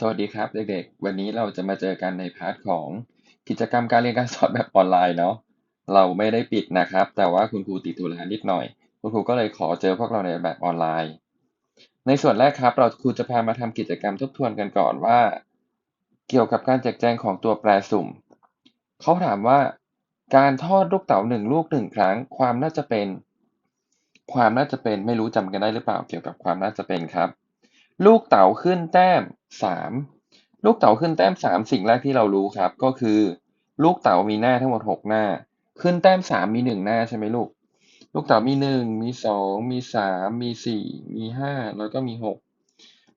สวัสดีครับ เด็กๆ วันนี้เราจะมาเจอกันในพาร์ทของกิจกรรมการเรียนการสอนแบบออนไลน์เนาะเราไม่ได้ปิดนะครับ แต่ว่าคุณครูติดธุระนิดหน่อย คุณครูก็เลยขอเจอพวกเราในแบบออนไลน์ ในส่วนแรกครับ เราครูจะพามาทำกิจกรรมทบทวนกันก่อนว่า เกี่ยวกับการแจกแจงของตัวแปรสุ่มเขาถามว่า การทอดลูกเต๋าหนึ่งลูกหนึ่งครั้ง ความน่าจะเป็น ความน่าจะเป็นไม่รู้จำกันได้หรือเปล่าเกี่ยวกับความน่าจะเป็นครับ ลูกเต๋าขึ้นแต้มสามลูกเต๋าขึ้นแต้มสามสิ่งแรกที่เรารู้ครับ ก็คือ ลูกเต๋ามีหน้าทั้งหมดหกหน้า ขึ้นแต้มสามมีหนึ่งหน้าใช่ไหมลูก ลูกเต๋ามีหนึ่งมีสองมีสามมีสี่มีห้าแล้วก็มีหก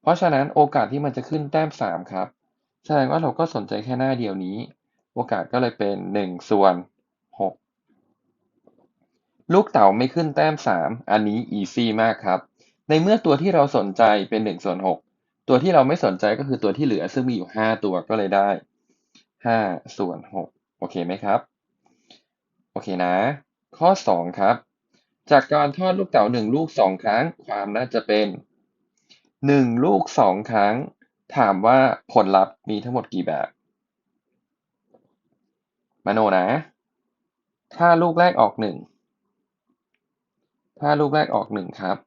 เพราะฉะนั้นโอกาสที่มันจะขึ้นแต้มสามครับ แสดงว่าเราก็สนใจแค่หน้าเดียวนี้ โอกาสก็เลยเป็นหนึ่งส่วนหกลูกเต๋าไม่ขึ้นแต้มสามอันนี้อีซี่มากครับ ในเมื่อตัวที่เราสนใจเป็นหนึ่งส่วนหกตัวที่เราไม่สนใจก็คือตัวที่เหลือซึ่งมีอยู่ห้าตัวก็เลยได้ห้าส่วนหกโอเคไหมครับ โอเคนะ ข้อสองครับ จากการทอดลูกเต๋าหนึ่งลูกสองครั้ง ความน่าจะเป็นหนึ่งลูกสองครั้ง ถามว่าผลลัพธ์มีทั้งหมดกี่แบบมโนนะ ถ้าลูกแรกออกหนึ่งถ้าลูกแรกออกหนึ่งครับ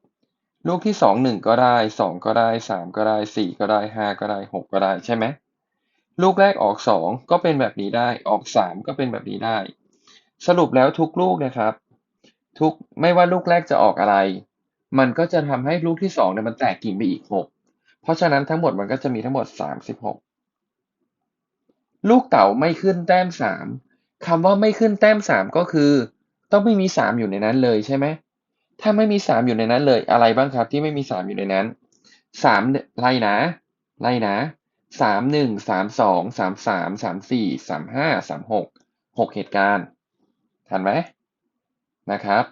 ลูกที่สองหนึ่งก็ได้สองก็ได้สามก็ได้สี่ก็ได้ห้าก็ได้หกก็ได้ใช่ไหมลูกแรกออกสองก็เป็นแบบนี้ได้ออกสามก็เป็นแบบนี้ได้ สรุปแล้วทุกลูกนะครับ ทุกไม่ว่าลูกแรกจะออกอะไร มันก็จะทำให้ลูกที่สองเนี่ยมันแตกกิ่งไปอีกหกเพราะฉะนั้นทั้งหมดมันก็จะมีทั้งหมดสามสิบหกลูกเต๋าไม่ขึ้นแต้มสามคำว่าไม่ขึ้นแต้มสามก็คือ ต้องไม่มีสามอยู่ในนั้นเลยใช่ไหม ถ้าไม่มีสามอยู่ในนั้นเลยอะไรบ้างครับที่ไม่มีสามอยู่ในนั้นสามไล่นะไล่นะสามหนึ่งสามสองสามสามสามสี่สามห้าสามหกหกเหตุการณ์ทันไหมนะครับ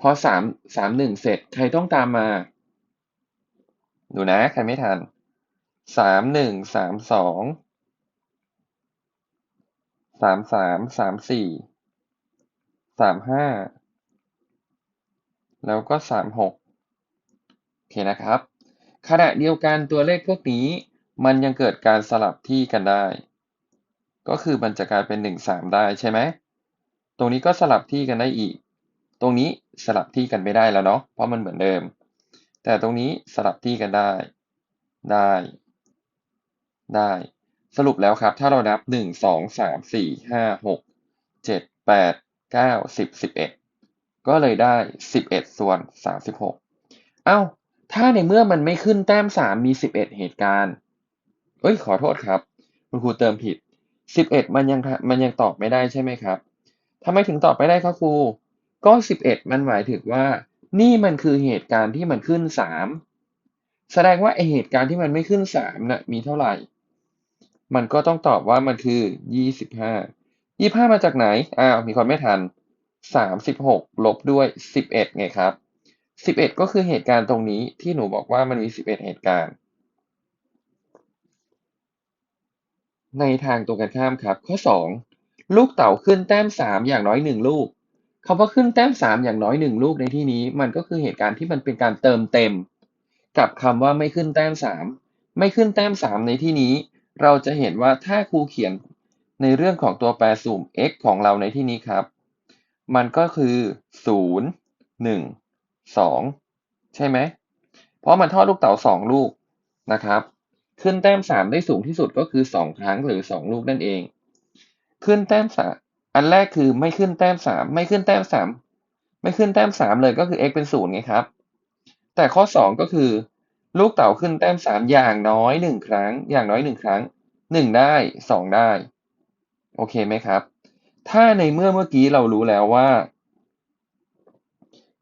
พอสามสามหนึ่งเสร็จใครต้องตามมา ดูนะใครไม่ทันสามหนึ่งสามสองสามสามสามสี่สามห้า แล้วก็สามหกโอเคนะครับ ขณะเดียวกันตัวเลขพวกนี้ มันยังเกิดการสลับที่กันได้ ก็คือมันจะกลายเป็นหนึ่งสามได้ใช่ไหม ตรงนี้ก็สลับที่กันได้อีก ตรงนี้สลับที่กันไม่ได้แล้วเนาะ เพราะมันเหมือนเดิม แต่ตรงนี้สลับที่กันได้ ได้ ได้ สรุปแล้วครับ ถ้าเรานับหนึ่งสองสามสี่ห้าห ก็เลยได้สิบเอ็ดส่วนสามสิบหกเอ้า ถ้าในเมื่อมันไม่ขึ้นแต้มสามมีสิบเอ็ดเหตุการณ์ เอ้ย ขอโทษครับ คุณครูเติมผิดสิบเอ็ดมันยังมันยังตอบไม่ได้ใช่ไหมครับทำไมถึงตอบไม่ได้ครับครู ก็สิบเอ็ดมันหมายถึงว่า นี่มันคือเหตุการณ์ที่มันขึ้นสามแสดงว่าไอเหตุการณ์ที่มันไม่ขึ้นสามนะ่ะมีเท่าไหร่ มันก็ต้องตอบว่ามันคือยี่สิบห้ายี่ห้ามาจากไหน อ้าว มีคนไม่ทัน สามสิบหกลบด้วยสิบเอ็ดไงครับสิบเอ็ดก็คือเหตุการณ์ตรงนี้ที่หนูบอกว่ามันมีสิบเอ็ดเหตุการณ์ ในทางตรงกันข้ามครับ ข้อสองลูกเต๋าขึ้นแต้มสามอย่างน้อยหนึ่งลูกคำว่าขึ้นแต้มสามอย่างน้อยหนึ่งลูกในที่นี้ มันก็คือเหตุการณ์ที่มันเป็นการเติมเต็ม กับคำว่าไม่ขึ้นแต้มสามไม่ขึ้นแต้มสามในที่นี้ เราจะเห็นว่าถ้าครูเขียนในเรื่องของตัวแปรสุ่ม x ของเราในที่นี้ครับ มันก็คือศูนย์หนึ่งสองใช่ไหม เพราะมันทอดลูกเต๋าสองลูกนะครับ ขึ้นแต้มสามได้สูงที่สุดก็คือสองครั้งหรือสองลูกนั่นเอง ขึ้นแต้มสามอันแรกคือไม่ขึ้นแต้มสามไม่ขึ้นแต้มสามไม่ขึ้นแต้มสามเลยก็คือ x เป็นศูนย์ไงครับ แต่ข้อสองก็คือ ลูกเต๋าขึ้นแต้มสามอย่างน้อยหนึ่งครั้ง อย่างน้อยหนึ่งครั้งหนึ่งได้สองได้ โอเคไหมครับ ถ้าในเมื่อเมื่อกี้เรารู้แล้วว่า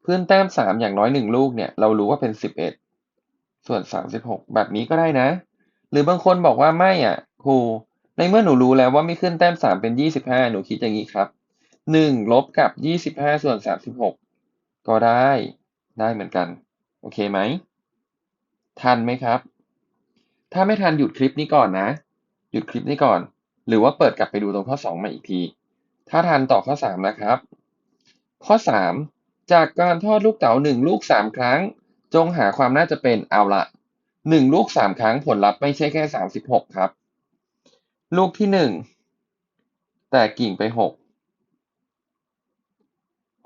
เพื่อนแต้มสามอย่างน้อยหนึ่งลูกเนี่ย เรารู้ว่าเป็นสิบเอ็ดส่วนสามสิบหกแบบนี้ก็ได้นะ หรือบางคนบอกว่าไม่อะครูในเมื่อหนูรู้แล้วว่าไม่ขึ้นแต้มสามเป็นยี่สิบห้าหนูคิดอย่างนี้ครับหนึ่งลบกับยี่สิบห้าส่วนสามสิบหกก็ได้ได้เหมือนกัน โอเคไหม ทันไหมครับ ถ้าไม่ทันหยุดคลิปนี้ก่อนนะ หยุดคลิปนี้ก่อน หรือว่าเปิดกลับไปดูตรงข้อสองมาอีกที ถ้าทันต่อข้อสามนะครับ ข้อสามจากการทอดลูกเต๋าหนึ่งลูกสามครั้ง จงหาความน่าจะเป็นเอาละหนึ่งลูกสามครั้งผลลัพธ์ไม่ใช่แค่สามสิบหกครับ ลูกที่หนึ่งแตกกิ่งไปหก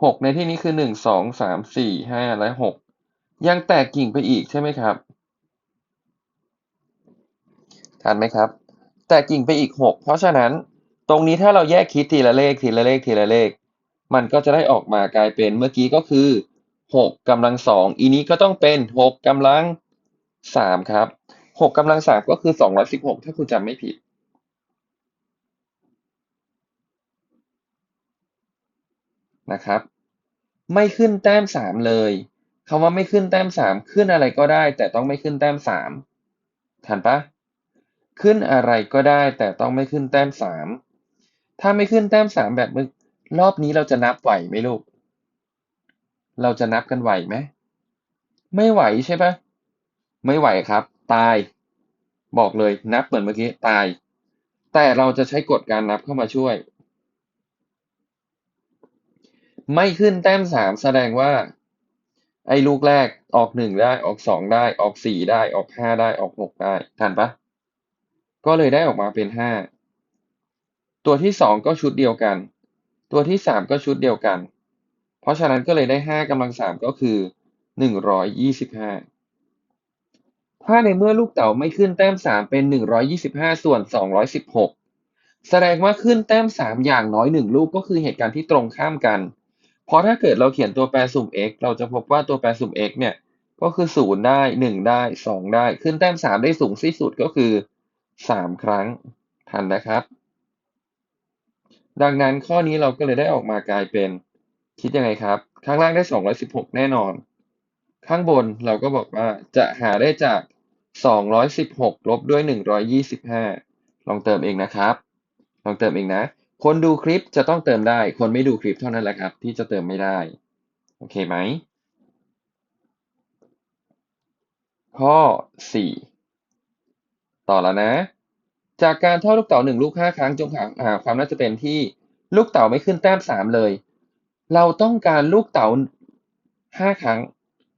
หกในที่นี้คือหนึ่งสองสามสี่ห้าและหกยังแตกกิ่งไปอีกใช่ไหมครับทันไหมครับ แตกกิ่งไปอีกหกเพราะฉะนั้น ตรงนี้ถ้าเราแยกคิดทีละเลขทีละเลขทีละเลข มันก็จะได้ออกมากลายเป็นเมื่อกี้ก็คือหกกำลังสองอีนี้ก็ต้องเป็นหกกำลังสามครับหกกำลังสามก็คือสองร้อยสิบหกถ้าคุณจำไม่ผิดนะครับ ไม่ขึ้นแต้มสามเลยคำว่าไม่ขึ้นแต้มสามขึ้นอะไรก็ได้ แต่ต้องไม่ขึ้นแต้มสามทันปะขึ้นอะไรก็ได้แต่ต้องไม่ขึ้นแต้มสาม ถ้าไม่ขึ้นแต้มสามแบบมึก รอบนี้เราจะนับไหวไหมลูก เราจะนับกันไหวไหม ไม่ไหวใช่ปะไม่ไหวครับ ตาย บอกเลยนับเหมือนเมื่อกี้ตาย แต่เราจะใช้กฎการนับเข้ามาช่วย ไม่ขึ้นแต้มสามแสดงว่า ไอ้ลูกแรกออกหนึ่งได้ออกสองได้ออกสี่ได้ออกห้าได้ออกหกได้ทันปะก็เลยได้ออกมาเป็นห้า ตัวที่สองก็ชุดเดียวกัน ตัวที่สามก็ชุดเดียวกัน เพราะฉะนั้นก็เลยได้ห้ากำลังสามก็คือหนึ่งร้อยยี่สิบห้าถ้าในเมื่อลูกเต๋าไม่ขึ้นแต้มสามเป็นหนึ่งร้อยยี่สิบห้าส่วนสองร้อยสิบหกแสดงว่าขึ้นแต้มสามอย่างน้อยหนึ่งลูกก็คือเหตุการณ์ที่ตรงข้ามกัน เพราะถ้าเกิดเราเขียนตัวแปรสุ่ม x เราจะพบว่าตัวแปรสุ่ม x เนี่ยก็คือศูนย์ได้หนึ่งได้สองได้ ขึ้นแต้มสามได้สูงที่สุดก็คือสามครั้ง ทันนะครับ ดังนั้นข้อนี้เราก็เลยได้ออกมากลายเป็นคิดยังไงครับ ข้างล่างได้สองร้อยสิบหกแน่นอน ข้างบนเราก็บอกว่าจะหาได้จากสองร้อยสิบหกลบด้วยหนึ่งร้อยยี่สิบห้าลองเติมเองนะครับ ลองเติมเองนะ คนดูคลิปจะต้องเติมได้ คนไม่ดูคลิปเท่านั้นแหละครับ ที่จะเติมไม่ได้ โอเคไหม ข้อสี่ต่อแล้วนะ จากการทอดลูกเต๋าหนึ่งลูกห้าครั้งจงหาความน่าจะเป็นที่ลูกเต๋าไม่ขึ้นแต้มสามเลย เราต้องการลูกเต๋าห้าครั้ง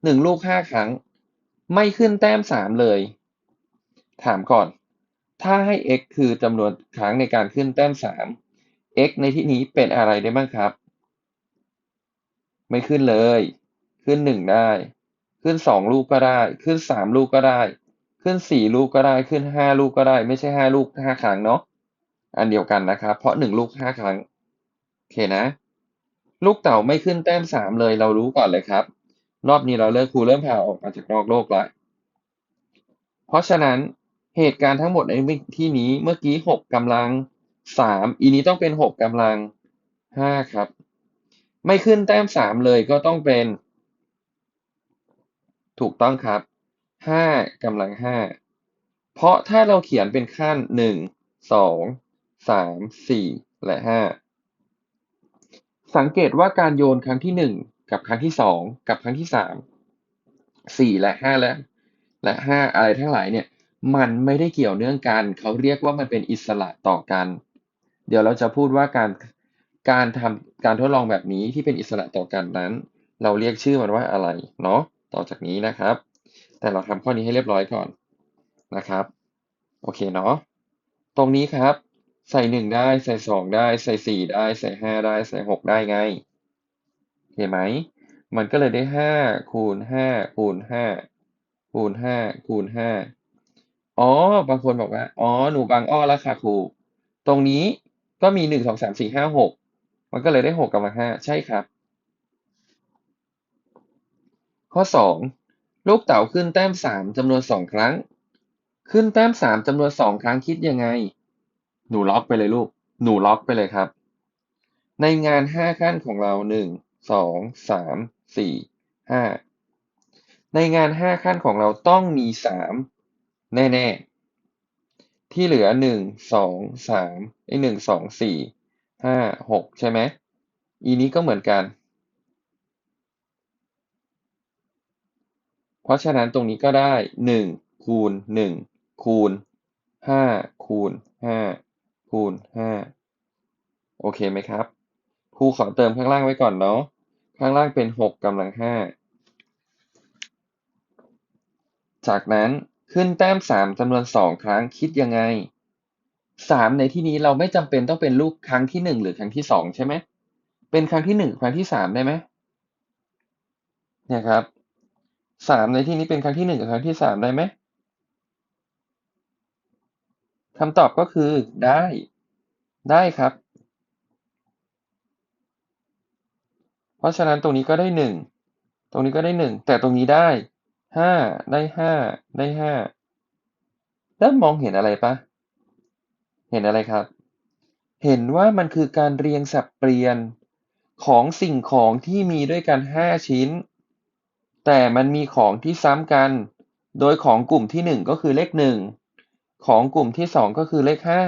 หนึ่งลูกห้าครั้ง ไม่ขึ้นแต้มสามเลย ถามก่อน ถ้าให้ x คือจำนวนครั้งในการขึ้นแต้มสาม x ในที่นี้เป็นอะไรได้บ้างครับ ไม่ขึ้นเลย ขึ้นหนึ่งได้ ขึ้นสองลูกก็ได้ ขึ้นสามลูกก็ได้ ขึ้นสี่ลูกก็ได้ขึ้นห้าลูกก็ได้ ไม่ใช่ห้าลูกห้าครั้งเนาะอันเดียวกันนะครับเพราะหนึ่งลูกห้าครั้งโอเคนะ ลูกเต่าไม่ขึ้นแต้มสามเลยเรารู้ก่อนเลยครับ รอบนี้เราเลิกครูเริ่มพาออกมาจากนอกโลกล้วเพราะฉะนั้นเหตุการณ์ทั้งหมดในที่นี้เมื่อกี้หกกำลังสามอีนี้ต้องเป็นหกกำลังห้าครับ ไม่ขึ้นแต้มสามเลยก็ต้องเป็น ถูกต้องครับ ห้ากำลังห้าเพราะถ้าเราเขียนเป็นขั้นหนึ่งสองสามสี่และห้าสังเกตว่าการโยนครั้งที่หนึ่งกับครั้งที่สองกับครั้งที่สามสี่และห้าและและห้าอะไรทั้งหลายเนี่ย มันไม่ได้เกี่ยวเนื่องกัน เขาเรียกว่ามันเป็นอิสระต่อกัน เดี๋ยวเราจะพูดว่าการการทำการทดลองแบบนี้ที่เป็นอิสระต่อกันนั้น เราเรียกชื่อมันว่าอะไรเนาะต่อจากนี้นะครับ แต่เราทำข้อนี้ให้เรียบร้อยก่อนนะครับ โอเคเนาะ ตรงนี้ครับ ใส่หนึ่งได้ใส่สองได้ใส่สี่ได้ใส่ห้าได้ใส่หกได้ไงเห็นไหม มันก็เลยได้ห้าคูณห้าคูณห้าคูณห้าคูณห้าอ๋อ บางคนบอกว่า อ๋อ หนูบางอ้อแล้วค่ะครู ตรงนี้ก็มีหนึ่งสองสามสี่ห้าหกมันก็เลยได้หกกำลังห้าใช่ครับ ข้อสอง ลูกเต๋าขึ้นแต้มสามจำนวนสองครั้ง ขึ้นแต้มสามจำนวนสองครั้งคิดยังไง หนูล็อกไปเลยลูก หนูล็อกไปเลยครับ ในงานห้าขั้นของเราหนึ่งสองสามสี่ห้าในงานห้าขั้นของเราต้องมีสามแน่ๆ ที่เหลือหนึ่งสองสามไอหนึ่งสองสี่ห้าหกใช่ไหมอีนี้ก็เหมือนกัน เพราะฉะนั้นตรงนี้ก็ได้หนึ่งคูณหนึ่งคูณห้าคูณห้าคูณห้าโอเคไหมครับครูขอเติมข้างล่างไว้ก่อนเนาะข้างล่างเป็นหกกำลังห้าจากนั้นขึ้นแต้มสามจำนวนสองครั้งคิดยังไงสามในที่นี้เราไม่จำเป็นต้องเป็นลูกครั้งที่หนึ่งหรือครั้งที่สองใช่ไหมเป็นครั้งที่หนึ่งครั้งที่สามได้ไหมเนี่ยครับ สามในที่นี้เป็นครั้งที่หนึ่งกับครั้งที่สามได้ไหมคำตอบก็คือได้ ได้ครับ เพราะฉะนั้นตรงนี้ก็ได้หนึ่งตรงนี้ก็ได้หนึ่งแต่ตรงนี้ได้ห้าได้ห้าได้ห้าแล้วมองเห็นอะไรปะเห็นอะไรครับ เห็นว่ามันคือการเรียงสับเปลี่ยนของสิ่งของที่มีด้วยกันห้าชิ้น แต่มันมีของที่ซ้ำกัน โดยของกลุ่มที่หนึ่งก็คือเลขหนึ่ง ของกลุ่มที่สองก็คือเลขห้า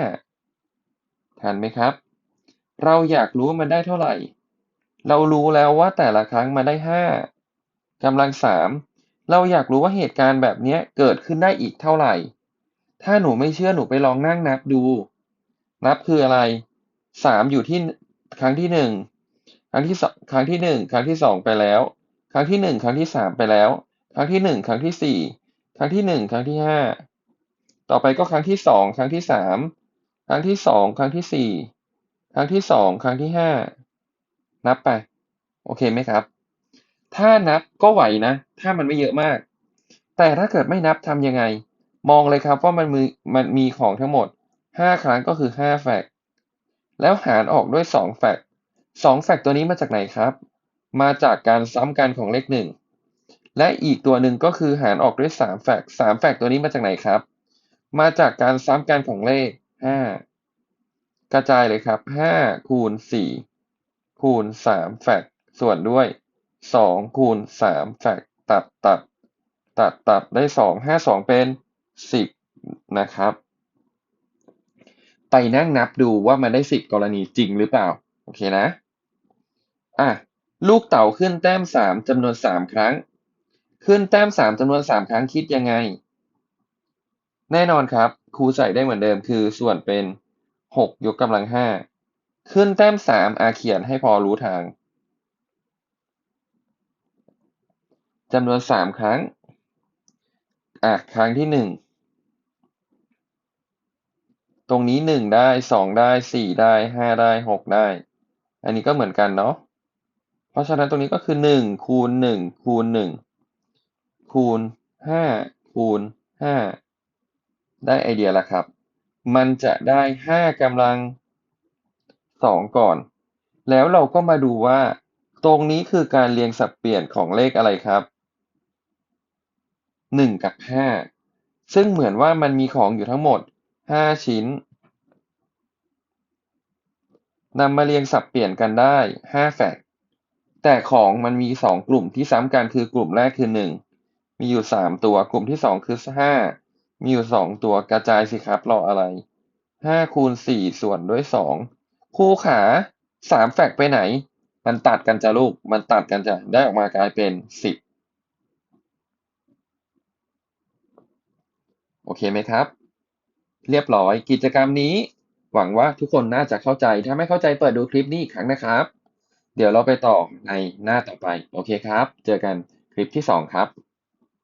ทันไหมครับ เราอยากรู้มันได้เท่าไหร่ เรารู้แล้วว่าแต่ละครั้งมันได้ห้ากำลังสามเราอยากรู้ว่าเหตุการณ์แบบนี้เกิดขึ้นได้อีกเท่าไหร่ ถ้าหนูไม่เชื่อหนูไปลองนั่งนับดู นับคืออะไรสามอยู่ที่ครั้งที่หนึ่งครั้งที่สองครั้งที่หนึ่งครั้งที่สองไปแล้ว รั้งที่หนึ่งครั้งที่สามไปแล้ว ครั้งที่หนึ่งครั้งที่สี่ครั้งที่หนึ่งครั้งที่ห้าต่อไปก็ครั้งที่สองครั้งที่สามครั้งที่สองครั้งที่สี่ครั้งที่สองครั้งที่ห้านับไป โอเคไหมครับ ถ้านับก็ไหวนะ ถ้ามันไม่เยอะมาก แต่ถ้าเกิดไม่นับทำยังไง มองเลยครับว่ามันมีมันมีของทั้งหมดห้าครั้งก็คือห้าแฟกแล้วหารออกด้วยสองแฟกต์สองแฟกตัวนี้มาจากไหนครับ มาจากการซ้ำกันของเลขหนึ่งและอีกตัวหนึ่งก็คือหารออกด้วยสามแฟกต์สามแฟกต์ตัวนี้มาจากไหนครับ มาจากการซ้ำกันของเลขห้ากระจายเลยครับห้าคูณสี่คูณสามแฟกต์ส่วนด้วยสองคูณสามแฟกต์ตัดตัดตัดตัดได้สองห้าสองเป็นสิบนะครับ ไปนั่งนับดูว่ามันได้สิบกรณีจริงหรือเปล่า โอเคนะ อะ ลูกเต๋าขึ้นแต้มสามจำนวนสามครั้ง ขึ้นแต้มสามจำนวนสามครั้งคิดยังไง แน่นอนครับ ครูใส่ได้เหมือนเดิมคือส่วนเป็นหกยกกำลังห้าขึ้นแต้มสามอาเขียนให้พอรู้ทางจำนวนสามครั้งอะครั้งที่หนึ่งตรงนี้หนึ่งได้สองได้สี่ได้ห้าได้หกได้ อันนี้ก็เหมือนกันเนาะ เพราะฉะนั้นตรงนี้ก็คือหนึ่งคูณหนึ่งคูณหนึ่งคูณห้าคูณห้าได้ไอเดียแล้วครับ มันจะได้ห้ากำลังสองก่อน แล้วเราก็มาดูว่า ตรงนี้คือการเรียงสับเปลี่ยนของเลขอะไรครับหนึ่งกับห้าซึ่งเหมือนว่ามันมีของอยู่ทั้งหมดห้าชิ้นนำมาเรียงสับเปลี่ยนกันได้ห้าแฟก แต่ของมันมีสองกลุ่มที่ซ้ำกันคือกลุ่มแรกคือหนึ่งมีอยู่สามตัวกลุ่มที่สองคือห้ามีอยู่สองตัวกระจายสิครับรออะไรห้าคูณสี่ส่วนด้วยสองคู่ขาสามแฟกไปไหน มันตัดกันจะลูกมันตัดกันจะได้ออกมากลายเป็นสิบโอเคไหมครับ เรียบร้อยกิจกรรมนี้ หวังว่าทุกคนน่าจะเข้าใจถ้าไม่เข้าใจเปิดดูคลิปนี้อีกครั้งนะครับ เดี๋ยวเราไปต่อในหน้าต่อไป โอเคครับ เจอกันคลิปที่สองครับ